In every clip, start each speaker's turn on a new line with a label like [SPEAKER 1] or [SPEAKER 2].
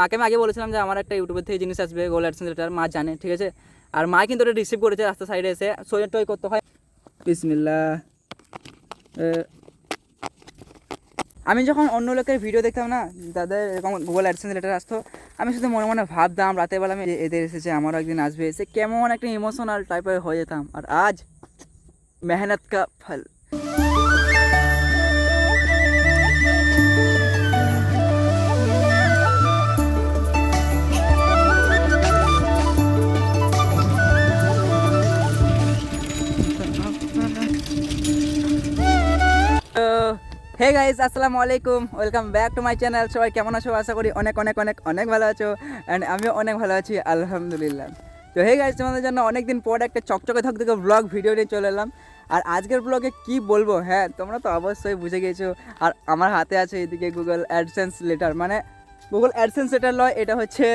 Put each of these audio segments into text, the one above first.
[SPEAKER 1] মাকে আমি আগে বলেছিলাম যে আমার একটা ইউটিউবের থেকে জিনিস আসবে গোল অ্যাডসেন্স লেটার মা জানে, ঠিক আছে? আর মা কিন্তু ওটা রিসিভ করেছে রাস্তা সাইডে এসে। সোজা টয় করতে হয়। বিসমিল্লা আমি যখন অন্য লোকের ভিডিও দেখতাম না, তাদের এরকম গুগল অ্যাডসেন্স লেটার আসতো, আমি শুধু মনে মনে ভাবতাম রাতের বেলা আমি এদের এসেছে, আমারও একদিন আসবে। এসে কেমন একটা ইমোশনাল টাইপের হয়ে যেতাম। আর আজ, মেহনত কা ফল। হে গাইস আসসালামু আলাইকুম। Welcome back to my channel সবাই কেমন আছো? আশা করি অনেক অনেক অনেক অনেক ভালো আছো। অ্যান্ড আমিও অনেক ভালো আছি, আলহামদুলিল্লাহ। তো হে গাইস তোমাদের জন্য অনেক দিন পর একটা চকচকে থকথকে ব্লগ ভিডিও নিয়ে চলে এলাম। আর আজকের ব্লগে কি বলব? হ্যাঁ তোমরা তো অবশ্যই বুঝে গেছো। আর আমার হাতে আছে এদিকে গুগল অ্যাডসেন্স লেটার মানে গুগল অ্যাডসেন্স লেটার লয়, এটা হচ্ছে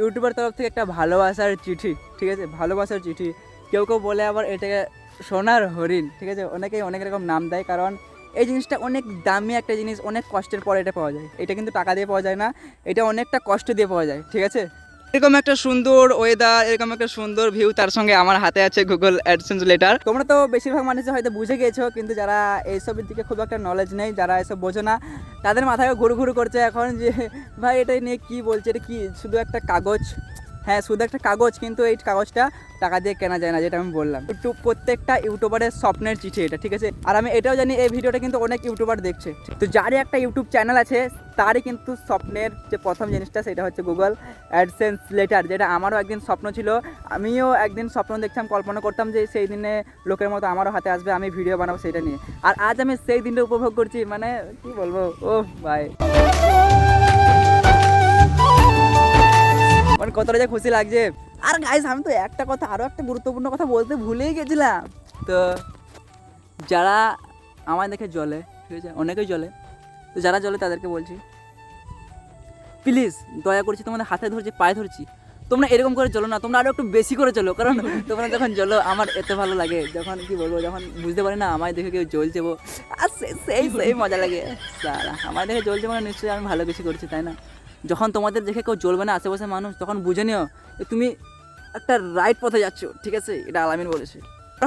[SPEAKER 1] ইউটিউবের তরফ থেকে একটা ভালোবাসার চিঠি। ঠিক আছে? ভালোবাসার চিঠি। কেউ কেউ বলে আবার এটাকে সোনার হরিণ। ঠিক আছে? অনেকেই অনেক রকম নাম দেয়। কারণ এই জিনিসটা অনেক দামি একটা জিনিস অনেক কষ্টের পরে এটা পাওয়া যায়। এটা কিন্তু টাকা দিয়ে পাওয়া যায় না এটা অনেকটা কষ্ট দিয়ে পাওয়া যায় ঠিক আছে? এরকম একটা সুন্দর ওয়েদার এরকম একটা সুন্দর ভিউ তার সঙ্গে আমার হাতে আছে গুগল অ্যাডসেন্স লেটার তোমরা তো বেশিরভাগ মানুষ হয়তো বুঝে গিয়েছো কিন্তু যারা এইসবের দিকে খুব একটা নলেজ নেই যারা এসব বোঝো না তাদের মাথায় ঘুরু ঘুরু করছে এখন যে ভাই এটা নিয়ে কি বলছে? এটা কি শুধু একটা কাগজ? হ্যাঁ শুধু একটা কাগজ, কিন্তু এই কাগজটা টাকা দিয়ে কেনা যায় না, যেটা আমি বললাম। ইউটিউব প্রত্যেকটা ইউটিউবারের স্বপ্নের চিঠি এটা, ঠিক আছে? আর আমি এটাও জানি, এই ভিডিওটা কিন্তু অনেক ইউটিউবার দেখছে। তো যারই একটা ইউটিউব চ্যানেল আছে, তারই কিন্তু স্বপ্নের যে প্রথম জিনিসটা, সেটা হচ্ছে গুগল অ্যাডসেন্স লেটার যেটা আমারও একদিন স্বপ্ন ছিল। আমিও একদিন স্বপ্ন দেখতাম, কল্পনা করতাম যে সেই দিনে লোকের মতো আমারও হাতে আসবে, আমি ভিডিও বানাবো সেটা নিয়ে। আর আজ আমি সেই দিনটা উপভোগ করছি মানে কি বলব? ও ভাই। মানে কতটা যে খুশি লাগছে। আর গাইস আমি তো একটা কথা আরও একটা গুরুত্বপূর্ণ কথা বলতে ভুলেই গেছিলাম। তো যারা আমায় দেখে জলে ঠিক আছে? অনেকেই জলে তো যারা জলে তাদেরকে বলছি প্লিজ দয়া করছি তোমাদের হাতে ধরছি, পায়ে ধরছি। তোমরা এরকম করে চলো না, তোমরা আরও একটু বেশি করে চলো কারণ তোমরা যখন চলো আমার এত ভালো লাগে। যখন কি বলব, যখন বুঝতে পারি না, আমায় দেখে কেউ জ্বলছে বো আর সেই সেই মজা লাগে। সারা, আমায় দেখে জ্বলছে মানে নিশ্চয়ই আমি ভালো কিছু করছি, তাই না? যখন তোমাদের দেখে কেউ জ্বলবে না আশেপাশে মানুষ, তখন বুঝে নিও যে তুমি একটা রাইট পথে যাচ্ছ, ঠিক আছে? এটা আলামিন বলেছে।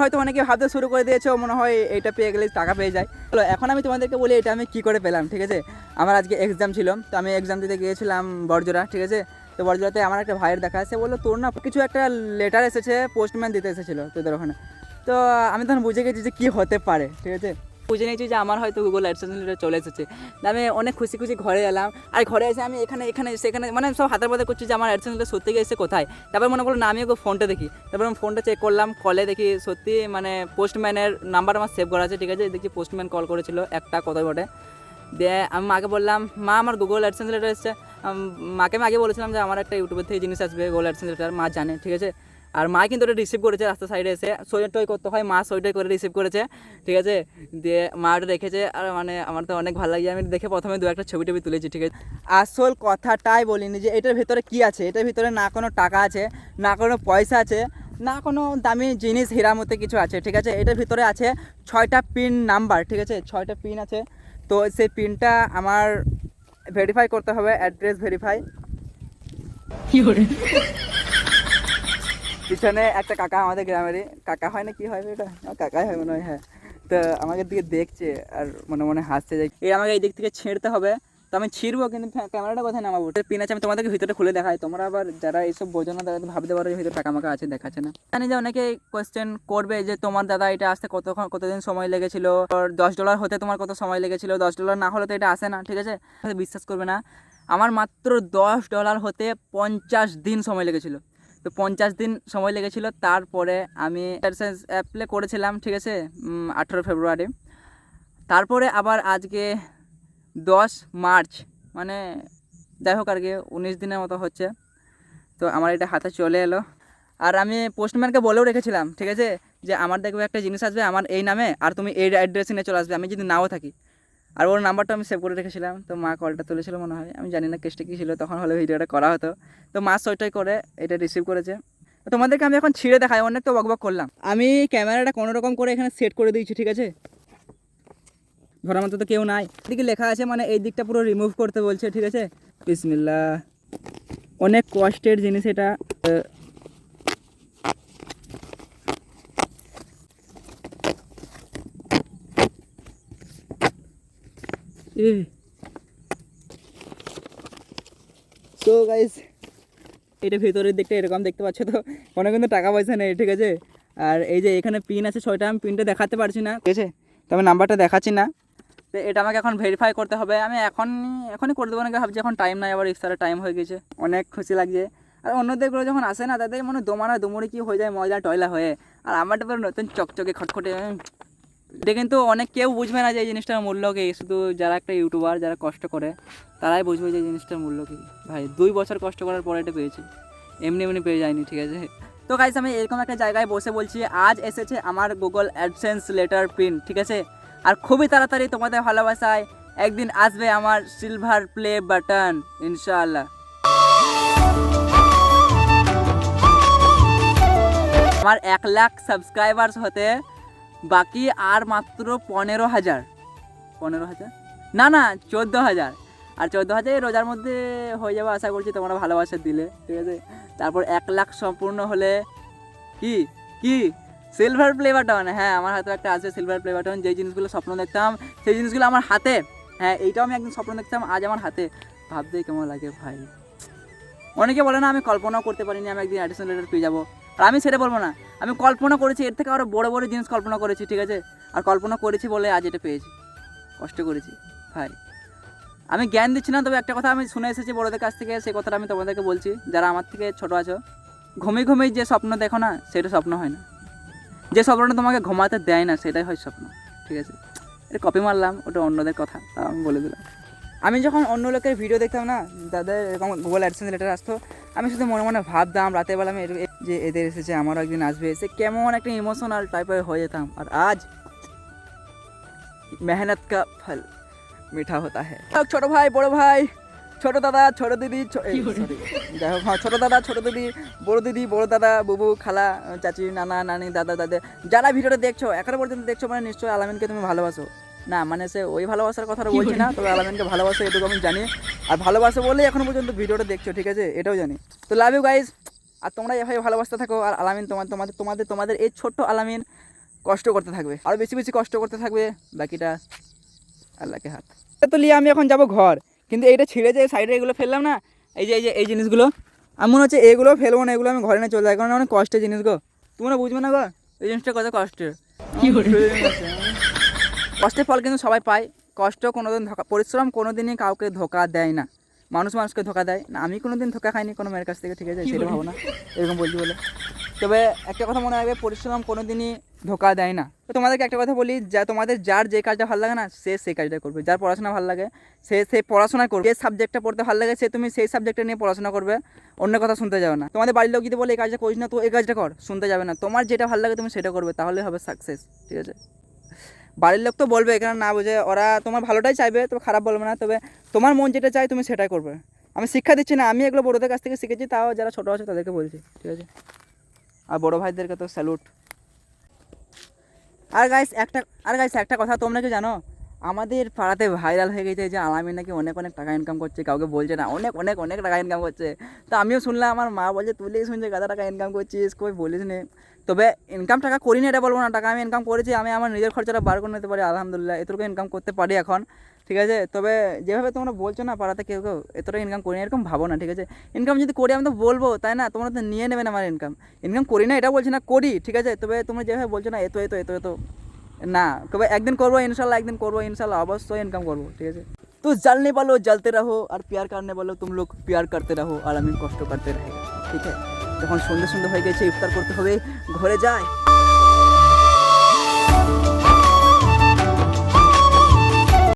[SPEAKER 1] হয়তো অনেকে ভাবতে শুরু করে দিয়েছ, মনে হয় এটা পেয়ে গেলে টাকা পেয়ে যায়। চলো, এখন আমি তোমাদেরকে বলি এটা আমি কী করে পেলাম, ঠিক আছে? আমার আজকে এক্সাম ছিল, তো আমি এক্সাম দিতে গিয়েছিলাম বড়জোড়া, ঠিক আছে? তো বড়জোড়াতে আমার একটা ভাইয়ের দেখা আছে, বলল, তোর না কিছু একটা লেটার এসেছে পোস্টম্যান দিতে এসেছিল তোদের ওখানে। তো আমি তখন বুঝে গেছি যে কী হতে পারে, ঠিক আছে? বুঝে নিয়েছি যে আমার হয়তো গুগল অ্যাডসেন্স চলে এসেছে। আমি অনেক খুশি খুশি ঘরে এলাম। আর ঘরে এসে আমি এখানে এখানে, সেখানে মানে সব হাতের পাতে করছি যে আমার অ্যাডসেন্স লেটার সত্যি এসে কোথায়? তারপর মনে করল, না, আমি ফোনটা দেখি। তারপর আমি ফোনটা চেক করলাম কলে দেখি সত্যি মানে পোস্টম্যানের নাম্বার আমার সেভ করা আছে, ঠিক আছে? দেখছি পোস্টম্যান কল করেছিল একটা কথা বটে দিয়ে আমি মাকে বললাম, মা, আমার গুগল অ্যাডসেন্স লেটার এসছে। মাকে আমি আগে বলেছিলাম যে আমার একটা ইউটিউবের থেকে জিনিস আসবে গুগল অ্যাডসেন্স মা জানে, ঠিক আছে? আর মা কিন্তু ওটা রিসিভ করেছে রাস্তা সাইডে এসে। সই টই করতে হয়, মা সই টই করে রিসিভ করেছে, ঠিক আছে? দিয়ে মা ওটা রেখেছে আর মানে আমার তো অনেক ভালো লাগে আমি দেখে প্রথমে দু একটা ছবি টবি তুলেছি, ঠিক আছে? আসল কথাটাই বলিনি যে এটার ভেতরে কি আছে। এটার ভিতরে না কোনো টাকা আছে, না কোনো পয়সা আছে, না কোনো দামি জিনিস হীরার মধ্যে কিছু আছে, ঠিক আছে? এটার ভিতরে আছে ছয়টা পিন নাম্বার ঠিক আছে? ছয়টা পিন আছে। তো সেই পিনটা আমার ভেরিফাই করতে হবে অ্যাড্রেস ভেরিফাই পিছনে একটা কাকা আমাদের গ্রামেরই। কাকা হয় না কি হয় এটা? কাকাই হয় মনে হয় হ্যাঁ। তো আমাকে দিকে দেখছে আর মনে মনে হাসছে যে এই আমাকে এই দিক থেকে ছিঁড়তে হবে। তো আমি ছিঁড়বো কিন্তু ক্যামেরাটা কোথায় নামাবো? পিন আছে, আমি তোমাদেরকে ভিতরে খুলে দেখাই। তোমরা আবার যারা এইসব বোঝো না, তারা ভাবতে পারো যে ভিতরে টাকা মাকা আছে, দেখাচ্ছে না। জানি যে অনেকে কোয়েশ্চেন করবে যে, তোমার দাদা এটা আসতে কতক্ষণ, কতদিন সময় লেগেছিল? দশ ডলার হতে তোমার কত সময় লেগেছিল? দশ ডলার না হলে তো এটা আসে না, ঠিক আছে? বিশ্বাস করবে না। আমার মাত্র দশ ডলার হতে পঞ্চাশ দিন সময় লেগেছিল। তো পঞ্চাশ দিন সময় লেগেছিল। তারপরে আমি অ্যাপ্লাই করেছিলাম, ঠিক আছে? আঠেরো ফেব্রুয়ারি। তারপরে আবার আজকে দশ মার্চ মানে যাই হোক আর কি, উনিশ দিনের মতো হচ্ছে। তো আমার এটা হাতে চলে এলো। আর আমি পোস্টম্যানকে বলেও রেখেছিলাম, ঠিক আছে? যে আমার দেখবে একটা জিনিস আসবে আমার এই নামে, আর তুমি এই অ্যাড্রেসে নিয়ে চলে আসবে। আমি যদি নাও থাকি আর ওর নাম্বারটা আমি সেভ করে রেখেছিলাম। তো মা কলটা তুলেছিল মনে হয়। আমি জানি না কেসটা কী ছিল, তখন হলে ভিডিওটা করা হতো। তো মা সইটাই করে এটা রিসিভ করেছে। তোমাদেরকে আমি এখন ছিঁড়ে দেখাই, অনেক তো বকবক করলাম। আমি ক্যামেরাটা কোনো রকম করে এখানে সেট করে দিয়েছি, ঠিক আছে? ঘরের মধ্যে তো কেউ নাই। এদিকে লেখা আছে মানে এই দিকটা পুরো রিমুভ করতে বলছে, ঠিক আছে? বিসমিল্লা অনেক কষ্টের জিনিস এটা। তো গাইস এটা ভেতরের দিকটা এরকম দেখতে পাচ্ছ তো? কোনো কিন্তু টাকা পয়সা নেই, ঠিক আছে? আর এই যে এখানে পিন আছে, ছয়টা আমি পিনটা দেখাতে পারছি না, ঠিক আছে? তবে নাম্বারটা দেখাচ্ছি না। তো এটা আমাকে এখন ভেরিফাই করতে হবে। আমি এখন এখনই করে দেবো না ভাবছি এখন টাইম নাই, আবার ইফতারের টাইম হয়ে গেছে। অনেক খুশি লাগছে। আর অন্যদেরগুলো যখন আসে না, তাদের মনে দোমরে কি হয়ে যায় ময়লা টয়লা হয়ে। আর আমারটা পুরো নতুন চকচকে খটখটে। এটা কিন্তু অনেক কেউ বুঝবে না যে এই জিনিসটার মূল্য কি। শুধু যারা একটা ইউটিউবার যারা কষ্ট করে, তারাই বুঝবে যে জিনিসটার মূল্য কি। ভাই, দুই বছর কষ্ট করার পরে এটা পেয়েছি। এমনি এমনি পেয়ে যায়নি, ঠিক আছে? তো গাইস আমি এরকম একটা জায়গায় বসে বলছি, আজ এসেছে আমার গুগল অ্যাডসেন্স লেটার প্রিন্ট ঠিক আছে? আর খুবই তাড়াতাড়ি তোমাদের ভালোবাসায় একদিন আসবে আমার সিলভার প্লে বাটন ইনশাআল্লাহ। আমার এক লাখ সাবস্ক্রাইবার্স হতে বাকি আর মাত্র পনেরো হাজার। পনেরো হাজার? না না, চোদ্দ হাজার। আর চোদ্দ হাজার রোজার মধ্যে হয়ে যাবে আশা করছি তোমরা ভালোবাসা দিলে, ঠিক আছে? তারপর এক লাখ সম্পূর্ণ হলে কি? কি? সিলভার প্লে বাটন হ্যাঁ আমার হাতে একটা আছে সিলভার প্লে বাটন যেই জিনিসগুলো স্বপ্ন দেখতাম, সেই জিনিসগুলো আমার হাতে। হ্যাঁ এইটাও আমি একদিন স্বপ্ন দেখতাম, আজ আমার হাতে। ভাবতে কেমন লাগে ভাই। অনেকে বলে না, আমি কল্পনাও করতে পারিনি আমি একদিন অ্যাডিশনাল লেটার পেয়ে যাব। আর আমি সেটা বলব না। আমি কল্পনা করেছি, এর থেকে আরও বড় বড় জিনিস কল্পনা করেছি, ঠিক আছে? আর কল্পনা করেছি বলে আজ এটা পেয়েছি। কষ্ট করেছি, ভাই। আমি জ্ঞান দিচ্ছি না, তবে একটা কথা আমি শুনে এসেছি বড়দের কাছ থেকে সেই কথাটা আমি তোমাদেরকে বলছি। যারা আমার থেকে ছোটো আছো ঘুমিয়ে ঘুমিয়ে যে স্বপ্ন দেখো না, সেটা স্বপ্ন হয় না। যে স্বপ্নটা তোমাকে ঘুমাতে দেয় না, সেটাই হয় স্বপ্ন, ঠিক আছে? এটা কপি মারলাম, ওটা অন্যদের কথা, তাও আমি বলে দিলাম। আমি যখন অন্য লোকের ভিডিও দেখতাম না, তাদের এরকম গুগল অ্যাডসেন্স লেটার আসতো আমি শুধু মনে মনে ভাবতাম রাতের বেলা আমি যে এদের এসেছে আমারও একদিন আসবে। সে কেমন একটা ইমোশনাল টাইপের হয়ে যেতাম। আর আজ মেহনত কা ফল মিঠা হতা হ্যাঁ ছোট ভাই বড় ভাই ছোট দাদা ছোট দিদি যাই হোক হ্যাঁ ছোট দাদা ছোট দিদি বড় দিদি বড় দাদা বুবু খালা চাচি নানা নানি দাদা দাদা যারা ভিডিওটা দেখছ এখনও পর্যন্ত দেখছ মানে নিশ্চয়ই আলামিনকে তুমি ভালোবাসো। না মানে সে ওই ভালোবাসার কথাটা বলছি না তবে আলামিনকে ভালোবাসো এটুকু আমি জানি। আর ভালোবাসো বলেই এখনও পর্যন্ত ভিডিওটা দেখছ ঠিক আছে? এটাও জানি। তো লাভ ইউ গাইজ আর তোমরা এভাবে ভালোবাসতে থাকো আর আলামিন তোমার তোমাদের তোমাদের তোমাদের এই ছোট্ট আলামিন কষ্ট করতে থাকবে। আর বেশি বেশি কষ্ট করতে থাকবে। বাকিটা আল্লাহকে হাত। তো লিয়ে আমি এখন যাব ঘর। কিন্তু এইটা ছিঁড়ে যে সাইডে এগুলো ফেললাম না। এই যে এই যে এই জিনিসগুলো। আমি মনে হচ্ছে এগুলো ফেলব না এগুলো আমি ঘরে নিয়ে চলে যাই। কারণ অনেক কষ্টের জিনিস গো। তোমরা বুঝবে না গো? এই জিনিসটা কত কষ্টের। কষ্টের ফল কিন্তু সবাই পায়। কষ্ট কোনোদিন ধোকা পরিশ্রম কোনোদিনই কাউকে ধোকা দেয় না। মানুষ মানুষকে ধোকা দেয়। না আমি কোনোদিন ধোকা খাইনি কোনো মেয়ের কাছ থেকে ঠিক আছে? সেটা ভাবো না। এরকম বলছি বলে। তবে একটা কথা মনে রাখবে পরিশ্রম কোনোদিনই ধোকা দেয় না। তো তোমাদেরকে একটা কথা বলি যা তোমাদের যার যে কাজটা ভালো লাগে না সে সেই কাজটা করবে। যার পড়াশোনা ভালো লাগে সে সে পড়াশোনা করবে। যে সাবজেক্টটা পড়তে ভালো লাগে সে তুমি সেই সাবজেক্টটা নিয়ে পড়াশোনা করবে। অন্য কথা শুনতে যাবে না। তোমাদের বাড়ির লোক যদি বলে এই কাজটা করিস না তো এই কাজটা কর। শুনতে যাবে না। তোমার যেটা ভালো লাগে তুমি সেটা করবে তাহলে হবে সাকসেস ঠিক আছে? বাড়ির লোক তো বলবে, এখানে না বুঝে, ওরা তোমার ভালোটাই চাইবে, তবে খারাপ বলবে না, তবে তোমার মন যেটা চাই তুমি সেটাই করবে। আমি শিক্ষা দিচ্ছি না, আমি এগুলো বড়োদের কাছ থেকে শিখেছি, তাও যারা ছোটো আছে তাদেরকে বলছি, ঠিক আছে? আর বড়ো ভাইদেরকে তো স্যালুট আর গাইস একটা, আর গাইস একটা কথা, তোমরা কি জানো? আমাদের পাড়াতে ভাইরাল হয়ে গেছে যে আলামিন নাকি অনেক অনেক টাকা ইনকাম করছে, কাউকে বলছে না, অনেক অনেক অনেক টাকা ইনকাম করছে। তো আমিও শুনলাম, আমার মা বলছে, তুই শুনছে গাদা টাকা ইনকাম করছিস? কই বলিস নে। তবে ইনকাম টাকা করিনি, এটা বলব না, টাকা আমি ইনকাম করেছি, আমি আমার নিজের খরচাটা বার করে নিতে পারি, আলহামদুলিল্লাহ, এতটুকু ইনকাম করতে পারি এখন, ঠিক আছে? তবে যেভাবে তোমরা বলছো না, পাড়াতে কেউ কেউ এতটা ইনকাম করি না এরকম ভাবো না, ঠিক আছে? ইনকাম যদি করি, আমি তো বলব, তাই না? তোমরা তো নিয়ে নেবে না আমার ইনকাম ইনকাম করি না, এটা বলছি না, করি, ঠিক আছে? তবে তোমরা যেভাবে বলছো না, এতো এতো এতো এতো। না, কবে একদিন করব, ইনশাল্লাহ একদিন করব, ইনশাল্লাহ অবশ্যই ইনকাম করব, ঠিক আছে? তো জলনে বলো, জ্বলতে রাহো আর প্যার কারণে বলো, তুমি লোক প্যার করতে রাহো আর আমি কষ্ট করতে রাখি, ঠিক আছে? যখন সন্ধ্যে সন্ধ্যে হয়ে গেছে, ইফতার করতে হবে, ঘরে যায়